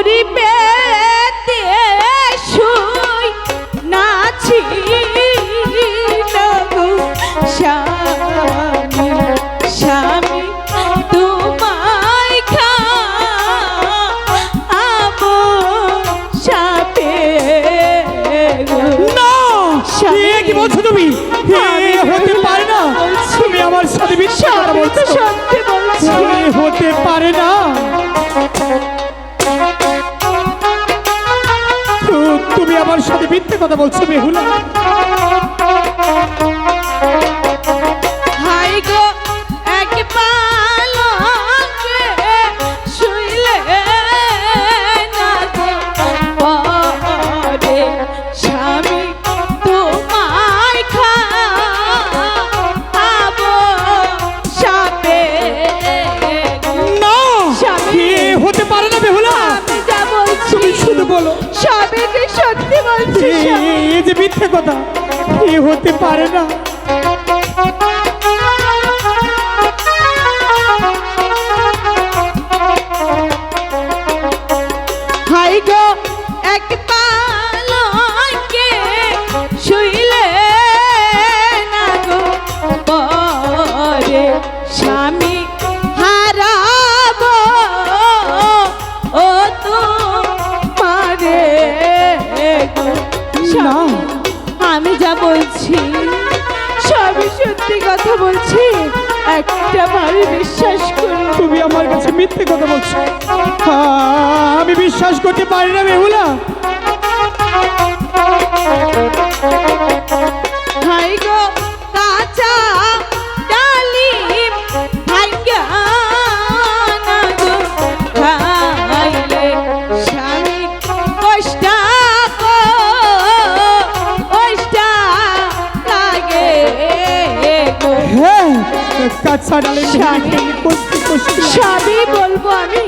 উড়ি মিথ্যে কথা বলছো বেহুলা কথা এ হতে পারে না। হাই গো এক যা বলছি সবই সত্যি কথা বলছি একটা ভাবে বিশ্বাস করি। তুমি আমার কাছে মিথ্যে কথা বলছো। আ, আমি বিশ্বাস করতে পারি না বেহুলা কাঁচা ডালে স্বামী। কষ্টি কষ্টি সবই বলব আমি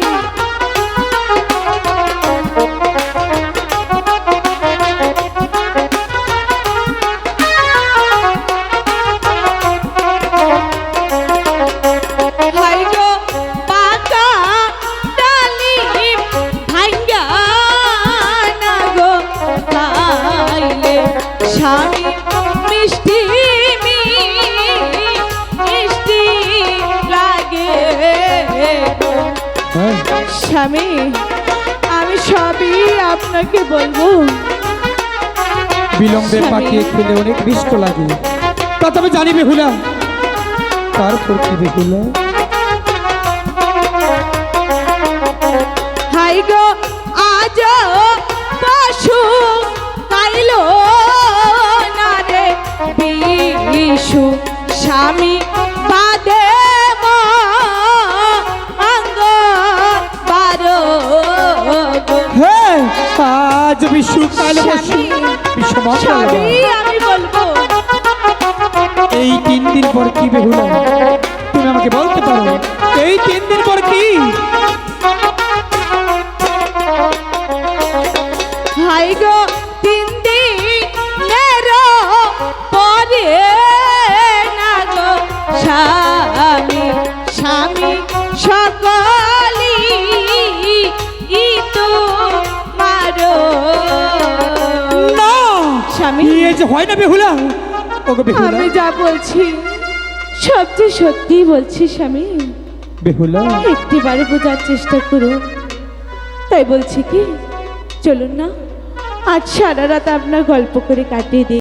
স্বামী আমি সবই আপনাকে বলব। বিলম্বে। পাকিয়ে খেলে অনেক মিষ্ট লাগে। তা তবে জানি বেহুলা তারপর কি বেহুলা? হাই গো আজ পশু খাইলো না রে বিশু স্বামী। এই তিন দিন পর কি বেহুলা? তুমি আমাকে বলতে পারো? এই তিন দিন পর কি এই যে হয় না বেহুলা? আমি যা বলছি সবচেয়ে সত্যি বলছি স্বামী বেহুলা। একটিবারে বোঝার চেষ্টা করুন তাই বলছি কি? চলুন না আজ সারা রাত আপনার গল্প করে কাটিয়ে দিই।